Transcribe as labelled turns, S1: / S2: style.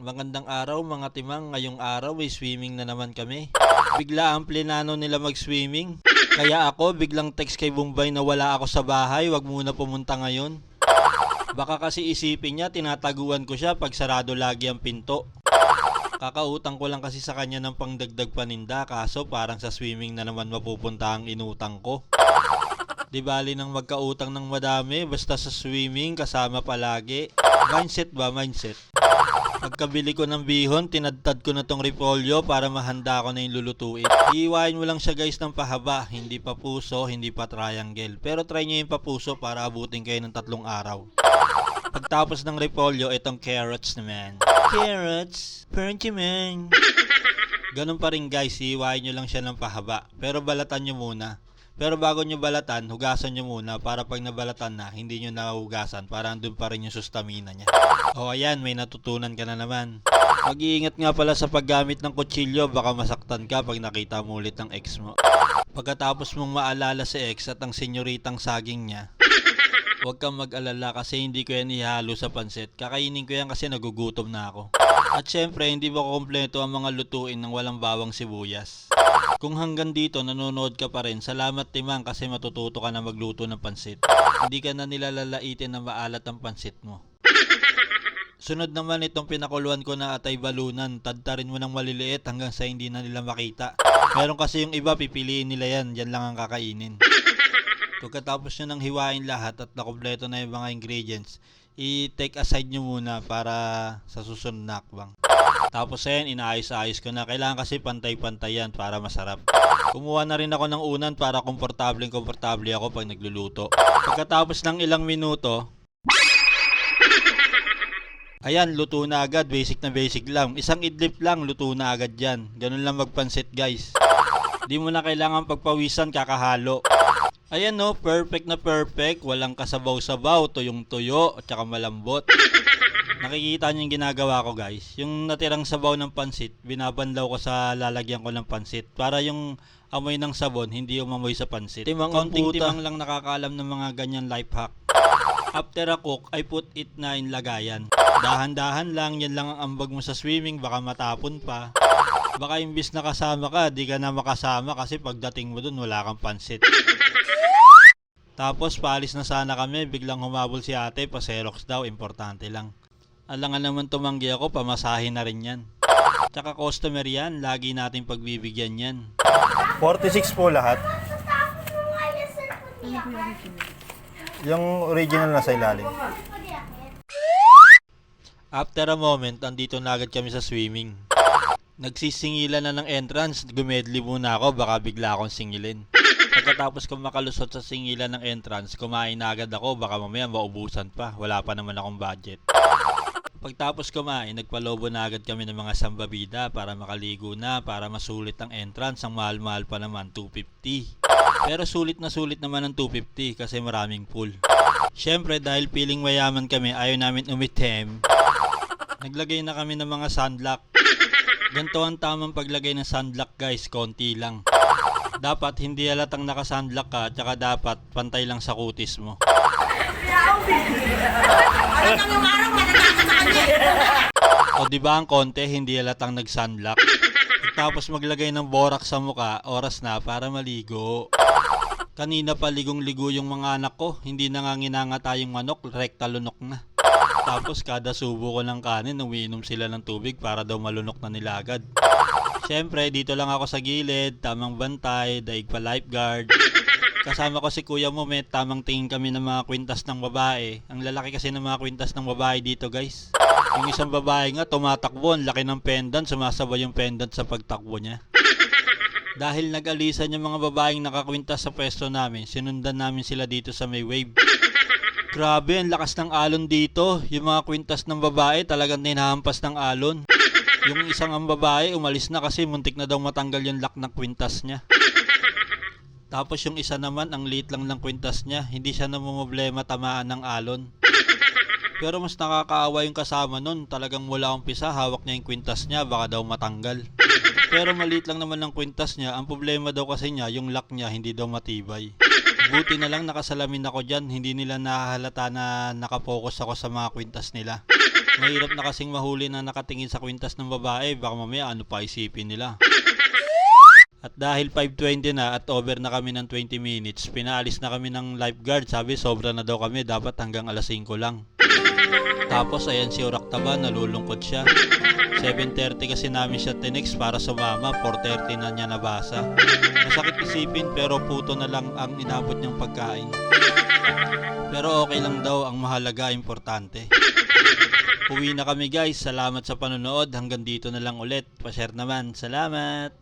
S1: Magandang araw mga timang, ngayong araw ay swimming na naman kami. Bigla ang plinano nila mag-swimming. Kaya ako biglang text kay Bombay na wala ako sa bahay, wag muna pumunta ngayon. Baka kasi isipin niya tinataguan ko siya pag sarado lagi ang pinto. Kakautang ko lang kasi sa kanya ng pangdagdag paninda kaso parang sa swimming na naman mapupunta ang inutang ko. Di bali nang magkautang ng madami basta sa swimming kasama palagi. Mindset ba? Mindset. Pagkabili ko ng bihon, tinadtad ko na tong repolyo para mahanda ko na yung lulutuin. Iiwain mo lang siya guys ng pahaba, hindi pa puso, hindi pa triangle. Pero try nyo yung papuso para abutin kayo ng tatlong araw. Pagtapos ng repolyo, itong carrots naman. Carrots, perchy man. Ganun pa rin guys, iiwain nyo lang siya ng pahaba. Pero balatan nyo muna. Pero bago nyo balatan, hugasan nyo muna para pag nabalatan na, hindi nyo nahugasan para andun pa rin yung sustamina niya. O ayan, may natutunan ka na naman. Mag-iingat nga pala sa paggamit ng kutsilyo, baka masaktan ka pag nakita mo ulit ng ex mo. Pagkatapos mong maalala si ex at ang senyoritang saging niya, Huwag kang mag-alala kasi hindi ko yan ihalo sa pansit. Kakainin ko yan kasi nagugutom na ako. At syempre, hindi ba kompleto ang mga lutuin ng walang bawang sibuyas? Kung hanggang dito nanonood ka pa rin, salamat timang kasi matututo ka na magluto ng pansit. Hindi ka na nilalalaitin na maalat ang pansit mo. Sunod naman itong pinakuluan ko na atay balunan, tadtarin mo ng maliliit hanggang sa hindi na nila makita. Meron kasi yung iba, pipiliin nila yan, yan lang ang kakainin. Pagkatapos nyo nang hiwain lahat at nakompleto na yung mga ingredients, i-take aside nyo muna para sa susunod na akbang. Tapos ayan, inaayos-ayos ko na. Kailangan kasi pantay-pantay yan para masarap. Kumuha na rin ako ng unan para komportable-komportable ako pag nagluluto. Pagkatapos ng ilang minuto, Ayan, luto na agad. Basic na basic lang. Isang idlip lang, luto na agad yan. Ganun lang magpansit, guys. Di mo na kailangan pagpawisan, kakahalo. Ayan no, perfect na perfect. Walang kasabaw-sabaw, tuyong tuyo, at saka malambot. Nakikita niyo yung ginagawa ko guys. Yung natirang sabaw ng pansit, binabanlaw ko sa lalagyan ko ng pansit. Para yung amoy ng sabon, hindi umamoy sa pansit. Timang Konting timang lang nakakaalam ng mga ganyan life hack. After a cook, I put it na in lagayan. Dahan-dahan lang, yan lang ang ambag mo sa swimming, baka matapon pa. Baka imbis na kasama ka, di ka na makasama kasi pagdating mo dun, wala kang pansit. Tapos paalis na sana kami, biglang humabol si ate, pa-Xerox daw, importante lang. Alangan naman tumanggi ako, pamasahe na rin yan. Tsaka customer yan, lagi nating pagbibigyan yan.
S2: 46 po lahat. Yung original na sa ilalim.
S1: After a moment, andito na agad kami sa swimming. Nagsisingilan na ng entrance, gumedli muna ako, baka bigla akong singilin. Pagkatapos ko makalusot sa singilan ng entrance, kumain na agad ako, baka mamaya maubusan pa, wala pa naman akong budget. Pagtapos kumain, nagpalobo na agad kami ng mga sambabida para makaligo na, para masulit ang entrance, ang mahal-mahal pa naman, 250. Pero sulit na sulit naman ang 250 kasi maraming pool. Siyempre dahil feeling mayaman kami, ayaw namin umitim. Naglagay na kami ng mga sunblock. Ganito ang tamang paglagay ng sunblock guys, konti lang. Dapat hindi halatang naka-sunblock ka, tsaka dapat pantay lang sa kutis mo. O di ba ang konti hindi halatang nag-sunblock? Tapos maglagay ng borax sa muka, oras na para maligo. Kanina pa ligong-ligo yung mga anak ko, hindi nanganginanga tayong manok, rekta lunok na. Tapos kada subo ko ng kanin, umiinom sila ng tubig para daw malunok na nila agad. Siyempre, dito lang ako sa gilid, tamang bantay, daig pa lifeguard. Kasama ko si kuya mo, may tamang tingin kami ng mga kwintas ng babae. Ang lalaki kasi ng mga kwintas ng babae dito guys. Yung isang babae nga, tumatakbo, ang laki ng pendant, sumasabay yung pendant sa pagtakbo niya. Dahil nag-alisan yung mga babaeng nakakwintas sa pwesto namin, sinundan namin sila dito sa may wave. Grabe, ang lakas ng alon dito. Yung mga kwintas ng babae talagang hinahampas ng alon. Yung isang ang babae umalis na kasi muntik na daw matanggal yung lock ng kwintas niya. Tapos yung isa naman, ang liit lang ng kwintas niya, hindi siya namumblema tamaan ng alon. Pero mas nakakaawa yung kasama nun, talagang mula umpisa hawak niya yung kwintas niya, baka daw matanggal. Pero maliit lang naman ng kwintas niya, ang problema daw kasi niya, yung lock niya hindi daw matibay. Buti na lang nakasalamin ako dyan, hindi nila nahahalata na nakapokus ako sa mga kwintas nila. Mahirap na kasing mahuli na nakatingin sa kwintas ng babae, baka mamaya ano pa isipin nila. At dahil 5.20 na at over na kami ng 20 minutes, pinaalis na kami ng lifeguard. Sabi sobra na daw kami, dapat hanggang alas 5 lang. Tapos ayan si Uraktaba, nalulungkot siya. 7.30 kasi namin siya tinext para sumama, 4.30 na niya nabasa. Masakit isipin pero puto na lang ang inabot niyang pagkain. Pero okay lang daw, ang mahalaga, importante. Uwi na kami guys, salamat sa panonood, hanggang dito na lang ulit. Pa-share naman, salamat!